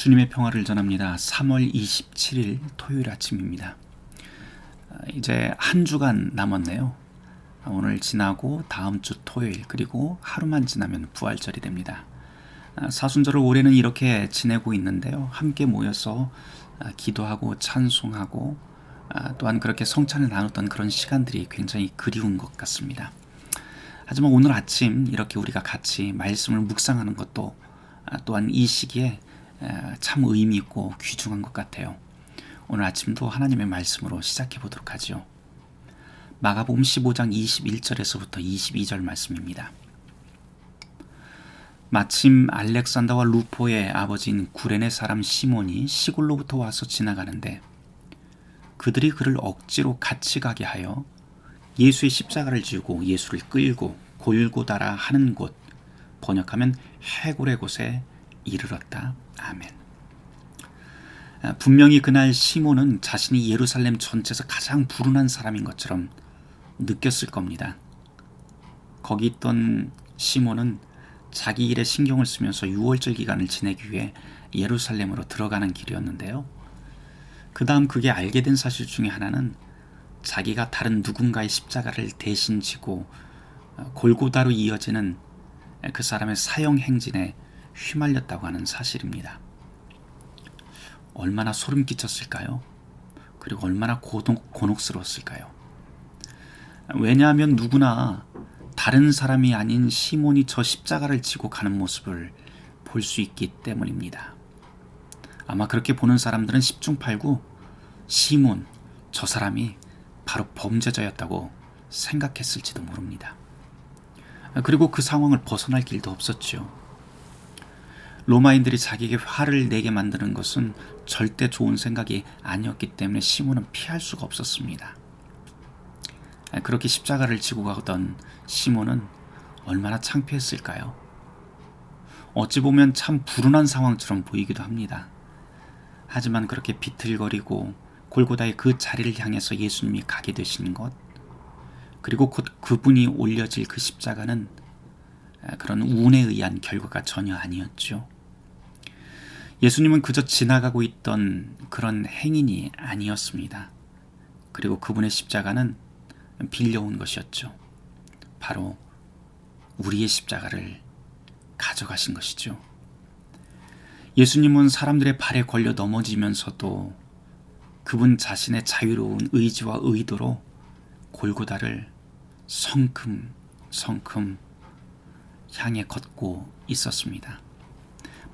주님의 평화를 전합니다. 3월 27일 토요일 아침입니다. 아, 이제 한 주간 남았네요. 아, 오늘 지나고 다음 주 토요일 그리고 하루만 지나면 부활절이 됩니다. 아, 사순절을 올해는 이렇게 지내고 있는데요. 함께 모여서 기도하고 찬송하고 또한 그렇게 성찬을 나눴던 그런 시간들이 굉장히 그리운 것 같습니다. 하지만 오늘 아침 이렇게 우리가 같이 말씀을 묵상하는 것도 또한 이 시기에 참 의미 있고 귀중한 것 같아요. 오늘 아침도 하나님의 말씀으로 시작해 보도록 하죠. 마가복음 15장 21절에서부터 22절 말씀입니다. 마침 알렉산더와 루포의 아버지인 구레네 사람 시몬이 시골로부터 와서 지나가는데 그들이 그를 억지로 같이 가게 하여 예수의 십자가를 지고 예수를 끌고 골고다라 하는 곳 번역하면 해골의 곳에 이르렀다. 아멘. 아, 분명히 그날 시몬은 자신이 예루살렘 전체에서 가장 불운한 사람인 것처럼 느꼈을 겁니다. 거기 있던 시몬은 자기 일에 신경을 쓰면서 6월절 기간을 지내기 위해 예루살렘으로 들어가는 길이었는데요. 그 다음 그게 알게 된 사실 중에 하나는 자기가 다른 누군가의 십자가를 대신 지고 어, 골고다로 이어지는 그 사람의 사형 행진에 휘말렸다고 하는 사실입니다. 얼마나 소름 끼쳤을까요? 그리고 얼마나 고독, 곤혹스러웠을까요? 왜냐하면 누구나 다른 사람이 아닌 시몬이 저 십자가를 지고 가는 모습을 볼 수 있기 때문입니다. 아마 그렇게 보는 사람들은 십중팔구 시몬, 저 사람이 바로 범죄자였다고 생각했을지도 모릅니다. 그리고 그 상황을 벗어날 길도 없었죠. 로마인들이 자기에게 화를 내게 만드는 것은 절대 좋은 생각이 아니었기 때문에 시몬은 피할 수가 없었습니다. 그렇게 십자가를 지고 가던 시몬은 얼마나 창피했을까요? 어찌 보면 참 불운한 상황처럼 보이기도 합니다. 하지만 그렇게 비틀거리고 골고다의 그 자리를 향해서 예수님이 가게 되시는 것, 그리고 곧 그분이 올려질 그 십자가는 그런 운에 의한 결과가 전혀 아니었죠. 예수님은 그저 지나가고 있던 그런 행인이 아니었습니다. 그리고 그분의 십자가는 빌려온 것이었죠. 바로 우리의 십자가를 가져가신 것이죠. 예수님은 사람들의 발에 걸려 넘어지면서도 그분 자신의 자유로운 의지와 의도로 골고다를 성큼 성큼 향해 걷고 있었습니다.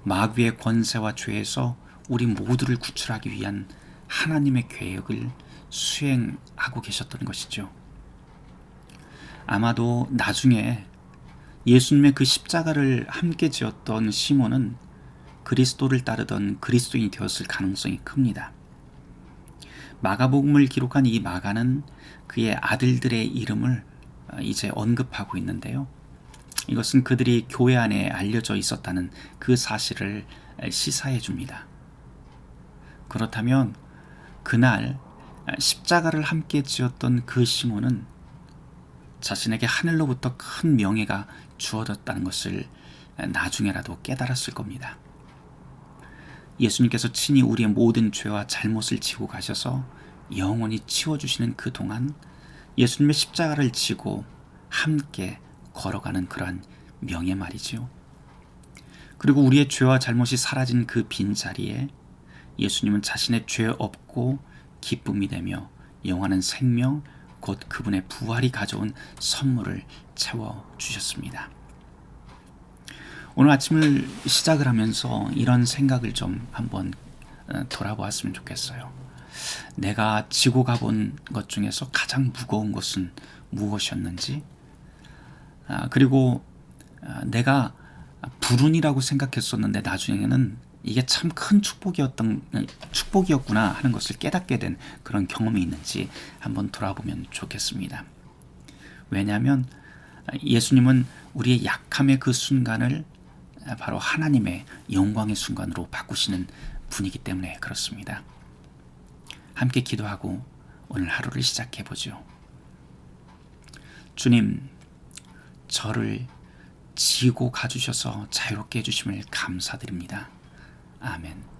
마귀의 권세와 죄에서 우리 모두를 구출하기 위한 하나님의 계획을 수행하고 계셨던 것이죠. 아마도 나중에 예수님의 그 십자가를 함께 지었던 시몬은 그리스도를 따르던 그리스도인이 되었을 가능성이 큽니다. 마가복음을 기록한 이 마가는 그의 아들들의 이름을 이제 언급하고 있는데요. 이것은 그들이 교회 안에 알려져 있었다는 그 사실을 시사해 줍니다. 그렇다면 그날 십자가를 함께 지었던 그 시몬은 자신에게 하늘로부터 큰 명예가 주어졌다는 것을 나중에라도 깨달았을 겁니다. 예수님께서 친히 우리의 모든 죄와 잘못을 지고 가셔서 영원히 치워주시는 그 동안 예수님의 십자가를 지고 함께 걸어가는 그러한 명예 말이지요. 그리고 우리의 죄와 잘못이 사라진 그 빈자리에 예수님은 자신의 죄 없고 기쁨이 되며 영원한 생명 곧 그분의 부활이 가져온 선물을 채워 주셨습니다. 오늘 아침을 시작을 하면서 이런 생각을 좀 한번 어, 돌아보았으면 좋겠어요. 내가 지고 가본 것 중에서 가장 무거운 것은 무엇이었는지 아, 그리고 아, 내가 불운이라고 생각했었는데 나중에는 이게 참 큰 축복이었던 축복이었구나 하는 것을 깨닫게 된 그런 경험이 있는지 한번 돌아보면 좋겠습니다. 왜냐하면 예수님은 우리의 약함의 그 순간을 바로 하나님의 영광의 순간으로 바꾸시는 분이기 때문에 그렇습니다. 함께 기도하고 오늘 하루를 시작해 보죠. 주님, 저를 지고 가주셔서 자유롭게 해주심을 감사드립니다. 아멘.